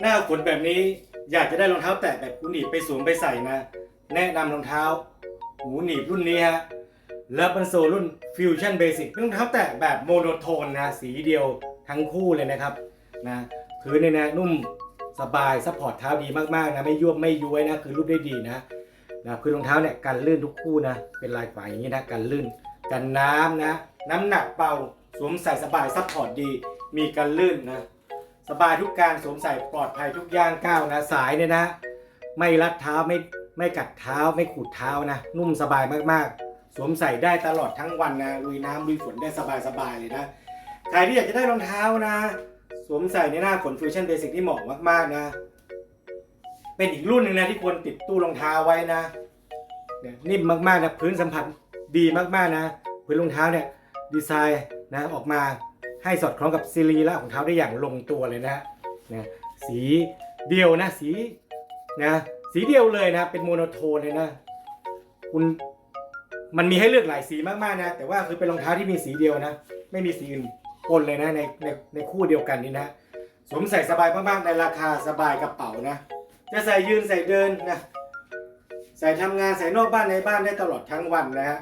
หน้าฝนแบบนี้อยากจะได้รองเท้าแตะแบบหูหนีบไปสวมไปใส่นะ แนะนำรองเท้า หูหนีบรุ่นนี้ฮะแล้วเป็นโซรุ่นฟิวชั่นเบสิกเป็นรองเท้าแตะแบบโมโนโทนนะสีเดียวทั้งคู่เลยนะครับนะพื้นเนี่ยนะนุ่มสบายซัพพอร์ตเท้าดีมากๆนะไม่ยวบไม่ย้วยนะคือรูปได้ดีนะนะพื้นรองเท้าเนี่ยกันลื่นทุกคู่นะเป็นลายฝ่ายอย่างนี้นะกันลื่น กันน้ำนะ น้ำหนักเบาสวมใส่สบายซัพพอร์ตดี มีกันลื่นนะ สบายทุกการสวมใส่ปลอดภัยทุกย่างก้าวนะสายเนี่ยนะ ไม่รัดเท้าไม่ไม่กัดเท้าไม่ขูดเท้านะ นุ่มสบายมากๆ สวมใส่ได้ตลอดทั้งวันนะลุยน้ำลุยฝนได้สบายๆเลยนะใครที่อยากจะได้รองเท้านะ สวมใส่ในหน้าฝนฟิวชั่นเบสิกที่เหมาะมากๆนะ เป็นอีกรุ่นหนึ่งนะที่ควรติดตู้รองเท้าไว้นะเนี่ยนิ่มมากๆนะพื้นสัมผัสดีมากๆนะ พื้นรองเท้าเนี่ยดีไซน์นะออกมา ให้สอดคล้องกับซีรีละของเท้าได้อย่างลงตัวเลยนะนะสีเดียวนะสีนะสีเดียวเลยนะเป็นโมโนโทนเลยนะคุณมันมีให้เลือกหลายสีมากๆนะ แต่ว่าคือเป็นรองเท้าที่มีสีเดียวนะ ไม่มีสีอื่นปนเลยนะในในในคู่เดียวกันนี้นะสวมใส่สบายมากๆในราคาสบายกระเป๋านะ จะใส่ยืนใส่เดินนะใส่ทำงานใส่นอกบ้านในบ้านได้ตลอดทั้งวันนะฮะ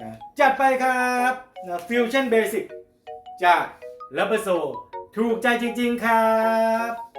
นะจัดไปครับนะฟิวชั่นเบสิก จากลับเบอร์โซ ถูกใจจริง ๆ ครับ